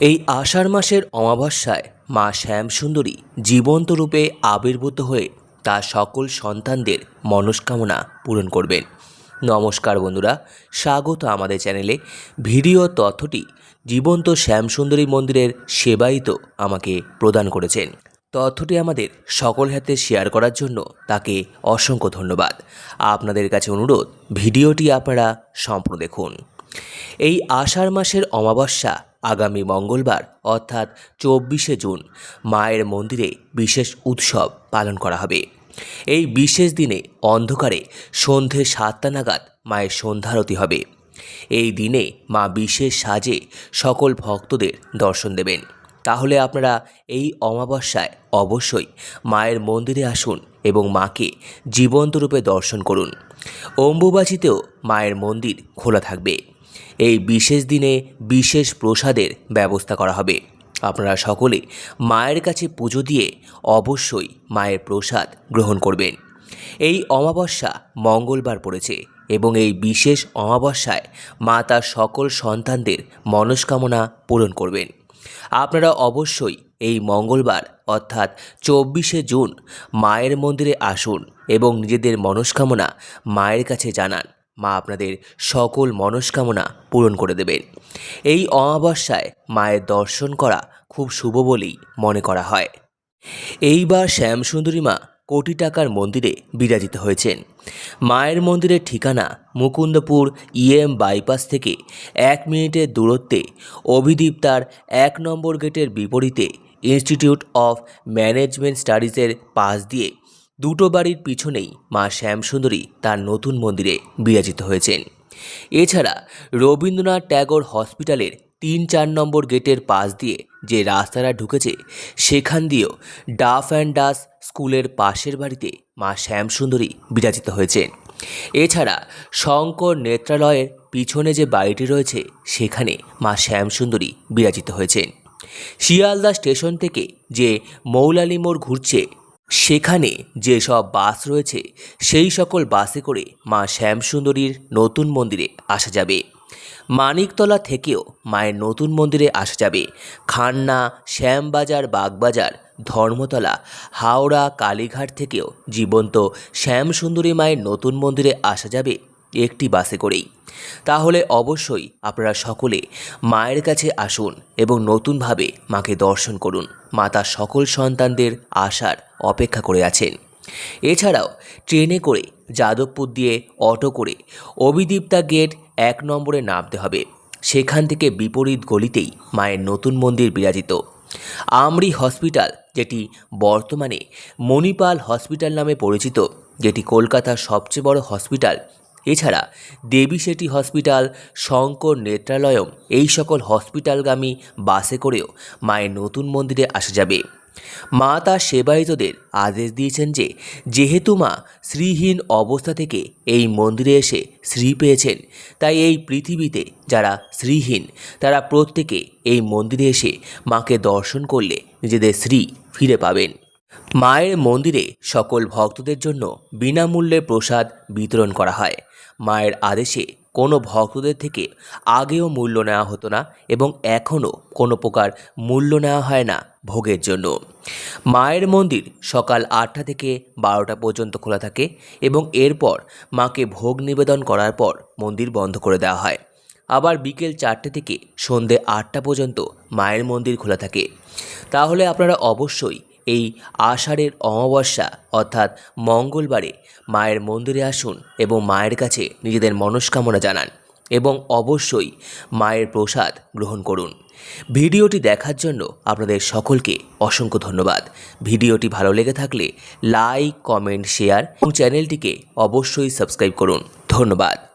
এই আষাঢ় মাসের অমাবস্যায় মা শ্যামসুন্দরী জীবন্ত রূপে আবির্ভূত হয়ে তার সকল সন্তানদের মনস্কামনা পূরণ করবেন। নমস্কার বন্ধুরা, স্বাগত আমাদের চ্যানেলে। ভিডিও তথ্যটি জীবন্ত শ্যামসুন্দরী মন্দিরের সেবায়িত আমাকে প্রদান করেছেন। তথ্যটি আমাদের সকল হাতে শেয়ার করার জন্য তাকে অসংখ্য ধন্যবাদ। আপনাদের কাছে অনুরোধ, ভিডিওটি আপনারা সম্পূর্ণ দেখুন। এই আষাঢ় মাসের অমাবস্যা আগামী মঙ্গলবার, অর্থাৎ চব্বিশে জুন, মায়ের মন্দিরে বিশেষ উৎসব পালন করা হবে। এই বিশেষ দিনে অন্ধকারে সন্ধে সাতটা নাগাদ মায়ের সন্ধ্যারতি হবে। এই দিনে মা বিশেষ সাজে সকল ভক্তদের দর্শন দেবেন। তাহলে আপনারা এই অমাবস্যায় অবশ্যই মায়ের মন্দিরে আসুন এবং মাকে জীবন্ত রূপে দর্শন করুন। অম্বুবাচিতেও মায়ের মন্দির খোলা থাকবে। এই বিশেষ দিনে বিশেষ প্রসাদের ব্যবস্থা করা হবে। আপনারা সকলে মায়ের কাছে পুজো দিয়ে অবশ্যই মায়ের প্রসাদ গ্রহণ করবেন। এই অমাবস্যা মঙ্গলবার পড়েছে এবং এই বিশেষ অমাবস্যায় মা তার সকল সন্তানদের মনস্কামনা পূরণ করবেন। আপনারা অবশ্যই এই মঙ্গলবার, অর্থাৎ চব্বিশে জুন, মায়ের মন্দিরে আসুন এবং নিজেদের মনস্কামনা মায়ের কাছে জানান। মা আপনাদের সকল মনস্কামনা পূরণ করে দেবেন। এই অমাবস্যায় মায়ের দর্শন করা খুব শুভ বলেই মনে করা হয়। এইবার শ্যামসুন্দরী মা কোটি টাকার মন্দিরে বিরাজিত হয়েছেন। মায়ের মন্দিরের ঠিকানা মুকুন্দপুর ইএম বাইপাস থেকে এক মিনিটের দূরত্বে অভিদীপ তার এক নম্বর গেটের বিপরীতে ইনস্টিটিউট অফ ম্যানেজমেন্ট স্টাডিজের পাশ দিয়ে দুটো বাড়ির পিছনেই মা শ্যামসুন্দরী তার নতুন মন্দিরে বিরাজিত হয়েছেন। এছাড়া রবীন্দ্রনাথ ট্যাগর হসপিটালের তিন চার নম্বর গেটের পাশ দিয়ে যে রাস্তাটা ঢুকেছে, সেখান দিয়েও ডাফ অ্যান্ড ডাস স্কুলের পাশের বাড়িতে মা শ্যামসুন্দরী বিরাজিত হয়েছেন। এছাড়া শঙ্কর নেত্রালয়ের পিছনে যে বাড়িটি রয়েছে, সেখানে মা শ্যামসুন্দরী বিরাজিত হয়েছেন। শিয়ালদা স্টেশন থেকে যে মৌলালি মোড় ঘুরছে সেখানে যেসব বাস রয়েছে, সেই সকল বাসে করে মা শ্যামসুন্দরীর নতুন মন্দিরে আসা যাবে। মানিকতলা থেকেও মায়ের নতুন মন্দিরে আসা যাবে। খান্না, শ্যামবাজার, বাগবাজার, ধর্মতলা, হাওড়া, কালীঘাট থেকেও জীবন্ত শ্যামসুন্দরী মায়ের নতুন মন্দিরে আসা যাবে একটি বাসে করেই। তাহলে অবশ্যই আপনারা সকলে মায়ের কাছে আসুন এবং নতুনভাবে মাকে দর্শন করুন। মা তার সকল সন্তানদের আসার অপেক্ষা করে আছেন। এছাড়াও ট্রেনে করে যাদবপুর দিয়ে অটো করে অভিদীপ্তা গেট এক নম্বরে নামতে হবে। সেখান থেকে বিপরীত গলিতেই মায়ের নতুন মন্দির বিরাজিত। আমরি হসপিটাল, যেটি বর্তমানে মণিপাল হসপিটাল নামে পরিচিত, যেটি কলকাতার সবচেয়ে বড় হসপিটাল এছাড়া দেবী শেঠি হসপিটাল, শঙ্কর নেত্রালয়ম এই সকল হসপিটালগামী বাসে করেও মায়ের নতুন মন্দিরে আসা যাবে। মা তার সেবায়িতদের আদেশ দিয়েছেন যে, যেহেতু মা শ্রীহীন অবস্থা থেকে এই মন্দিরে এসে শ্রী পেয়েছেন, তাই এই পৃথিবীতে যারা শ্রীহীন, তারা প্রত্যেকে এই মন্দিরে এসে মাকে দর্শন করলে নিজেদের শ্রী ফিরে পাবেন। মায়ের মন্দিরে সকল ভক্তদের জন্য বিনামূল্যে প্রসাদ বিতরণ করা হয়। মায়ের আদেশে কোনো ভক্তদের থেকে আগেও মূল্য নেওয়া হতো না এবং এখনও কোনো প্রকার মূল্য নেওয়া হয় না ভোগের জন্য। মায়ের মন্দির সকাল আটটা থেকে বারোটা পর্যন্ত খোলা থাকে এবং এরপর মাকে ভোগ নিবেদন করার পর মন্দির বন্ধ করে দেওয়া হয়। আবার বিকেল চারটে থেকে সন্ধে আটটা পর্যন্ত মায়ের মন্দির খোলা থাকে। তাহলে আপনারা অবশ্যই এই আষাঢ়ের অমাবস্যা, অর্থাৎ মঙ্গলবারে মায়ের মন্দিরে আসুন এবং মায়ের কাছে নিজেদের মনস্কামনা জানান এবং অবশ্যই মায়ের প্রসাদ গ্রহণ করুন। ভিডিওটি দেখার জন্য আপনাদের সকলকে অসংখ্য ধন্যবাদ। ভিডিওটি ভালো লেগে থাকলে লাইক, কমেন্ট, শেয়ার এবং চ্যানেলটিকে অবশ্যই সাবস্ক্রাইব করুন। ধন্যবাদ।